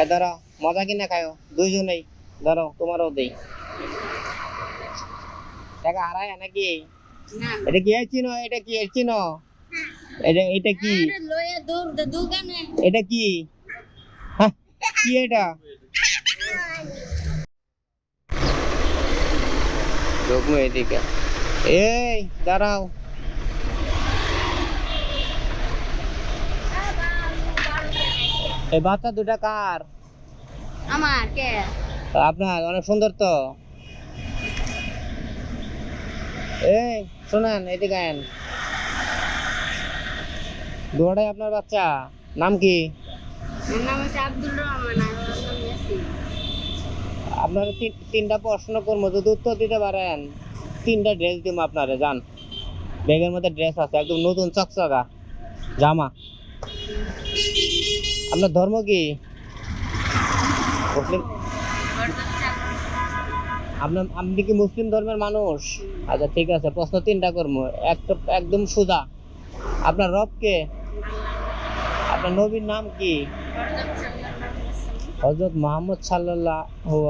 এ ধরো মজা কিনা খাও দুইজনেই। ধরো তোমারও দেই। টাকা হারায় নাকি? না। এটা কি এর চিনো এটা কি এর চিনো এটা এটা কি? আরে লয়ে দূর দে দোকানে। এটা কি? হ্যাঁ, কি এটা? ঢুকবো এদিকে। এই দাঁড়াও। এই বাচ্চা দুটা কার? আমার কে? আপনার অনেক সুন্দর তো। এই শোনেন এদিকে আয়েন দুটাই আপনার বাচ্চা নাম কি? নাম হচ্ছে আব্দুল রহমান আপনার তিন- তিনটা প্রশ্ন করব যদি উত্তর দিতে পারেন। তিনটা ড্রেস দিব আপনারে যান। ব্যাগের মধ্যে ড্রেস আছে একদম নতুন চকচকা। জামা। আপনার ধর্ম কি? মুসলিম? আপনার, আপনি কি মুসলিম ধর্মের মানুষ? আচ্ছা ঠিক আছে, প্রশ্ন তিনটা করব। একটা একদম সোজা। আপনার রব কে? আপনার নবীর নাম কি? হজরত মোহাম্মদ সাল্লাহ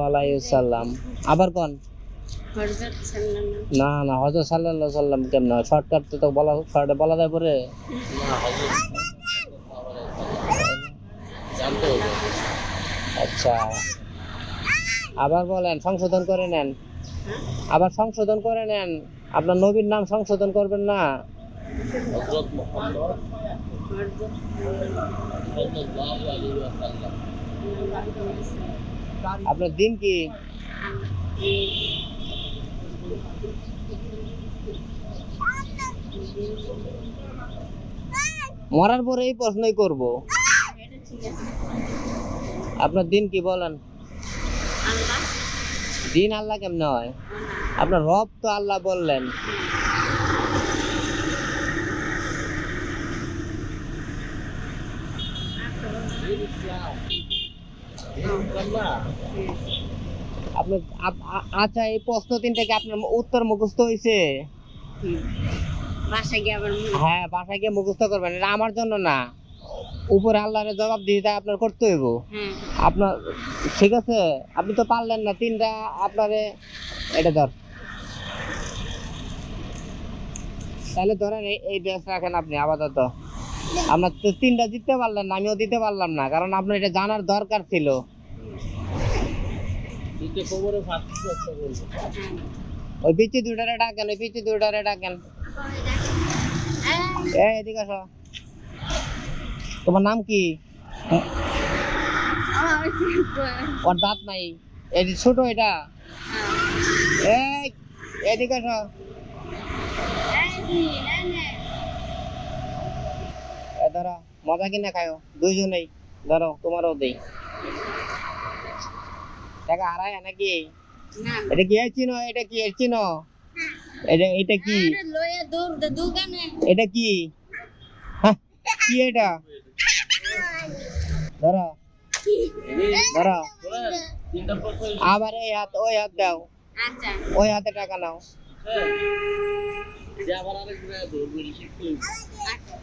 আলাইসাল্লাম আবার কোন? না না হজরত সাল্লাহ সাল্লাম কেমন শর্টকাট তো বলা, শর্টে বলা যায় পরে। আচ্ছা। আবার বলেন সংশোধন করে নেন। আবার সংশোধন করে নেন। আপনার নবীর নাম সংশোধন করবেন না। আপনার দিন কি? মরার পরে এই প্রশ্নই করব। আপনার দিন কি বলেন? দিন আল্লাহ কেমনে হয়? আপনার রব তো আল্লাহ বললেন। আপনার আচ্ছা এই প্রশ্ন তিনটাকে আপনার উত্তর মুখস্থ হয়েছে হুম। বাসায় গিয়ে হ্যাঁ বাসায় গিয়ে মুখস্থ করবেন এটা আমার জন্য না। উপরে আল্লাহরে জবাব দিতে আপনার করতে হইব। হ্যাঁ আপনার ঠিক আছে আপনি তো পারলেন না তিনটা আপনারে এটা ধর। তাহলে ধরেন এই ড্রেস রাখেন আপনি আপাতত। আপনার তো তিনটা জিততে পারলেন না আমিও দিতে পারলাম না কারণ আপনার এটা জানার দরকার ছিল। ওই পিচি দুটারে ডাকেন ওই পিচি দুটারে ডাকেন। এই এদিকে আসো। তোমার নাম কি? ওর দাঁত নাই। এই ছোট এটা। হ্যাঁ। এদিকে ধরো মজা কিনা খাও দুইজনেই। ধরো তোমারও দেই। টাকা হারায় নাকি? এটা কি চিনো এটা কি চিনো এটা এটা কি? এটা কি? হ্যাঁ, কি এটা? ধরো ধরো আবার এই হাত ওই হাত দাও। আচ্ছা। ওই হাতে টাকা নাও। আচ্ছা।